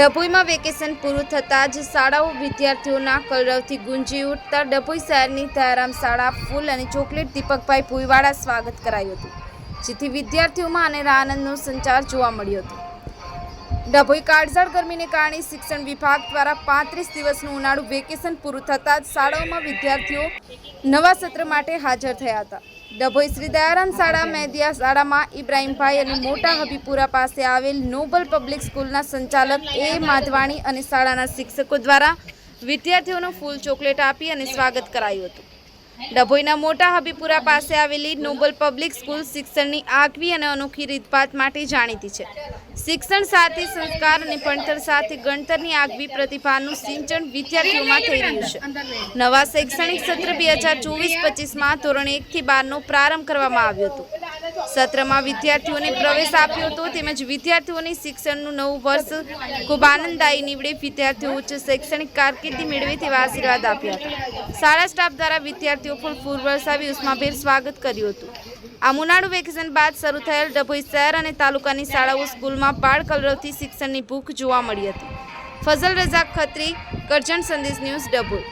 ડભોઈમાં vacation પૂરું થતાં જ શાળાઓ વિદ્યાર્થીઓના કલરવથી ગુંજી ઉઠતા ડભોઈ શહેરની દયારામ શાળા ફૂલ અને ચોકલેટ દીપકભાઈ ભુઈવાળા સ્વાગત કરાયું હતું, જેથી વિદ્યાર્થીઓમાં અને આનંદનો સંચાર જોવા મળ્યો હતો. ડભોઈ કાળઝાળ ગરમીને કારણે શિક્ષણ વિભાગ દ્વારા પાંત્રીસ દિવસનું ઉનાળુ વેકેશન પૂરું થતાં જ શાળાઓમાં વિદ્યાર્થીઓ નવા સત્ર માટે હાજર થયા હતા. ડભોઈ શ્રી દયારામ શાળા મેદિયા શાળામાં ઇબ્રાહીમભાઈ અને મોટા હબીપુરા પાસે આવેલ નોબલ પબ્લિક સ્કૂલના સંચાલક એ માધવાણી અને શાળાના શિક્ષકો દ્વારા વિદ્યાર્થીઓનો ફૂલ ચોકલેટ આપી અને સ્વાગત કરાયું હતું. ડભોઈના મોટા હબીપુરા પાસે આવેલી નોબલ પબ્લિક સ્કૂલ શિક્ષણની આગવી અને અનોખી રીતભાત માટે જાણીતી છે. શિક્ષણ સાથે સંસ્કાર અને ભણતર સાથે ગણતરની આગવી પ્રતિભાનું સિંચન વિદ્યાર્થીઓમાં થઈ રહ્યું છે. નવા શૈક્ષણિક સત્ર બે હજાર ચોવીસ પચીસમાં ધોરણ એકથી બારનો પ્રારંભ કરવામાં આવ્યો હતો. સત્રમાં વિદ્યાર્થીઓને પ્રવેશ આપ્યો હતો તેમજ વિદ્યાર્થીઓને શિક્ષણનું નવું વર્ષ ખૂબ આનંદદાયી નીવડે વિદ્યાર્થીઓ ઉચ્ચ શૈક્ષણિક કારકિર્દી મેળવે તેવા આશીર્વાદ આપ્યા હતા. શાળા સ્ટાફ દ્વારા વિદ્યાર્થીઓ પણ ફૂલ વરસાવી ઉષ્માભેર સ્વાગત કર્યું હતું. આ ઉનાળુ વેકેશન બાદ શરૂ થયેલ ડભોઈ શહેર અને તાલુકાની શાળાઓ સ્કૂલમાં બાળ કલરવથી શિક્ષણની ભૂખ જોવા મળી હતી. ફઝલ રઝાક ખત્રી કરજણ સંદેશ ન્યૂઝ ડભોઈ.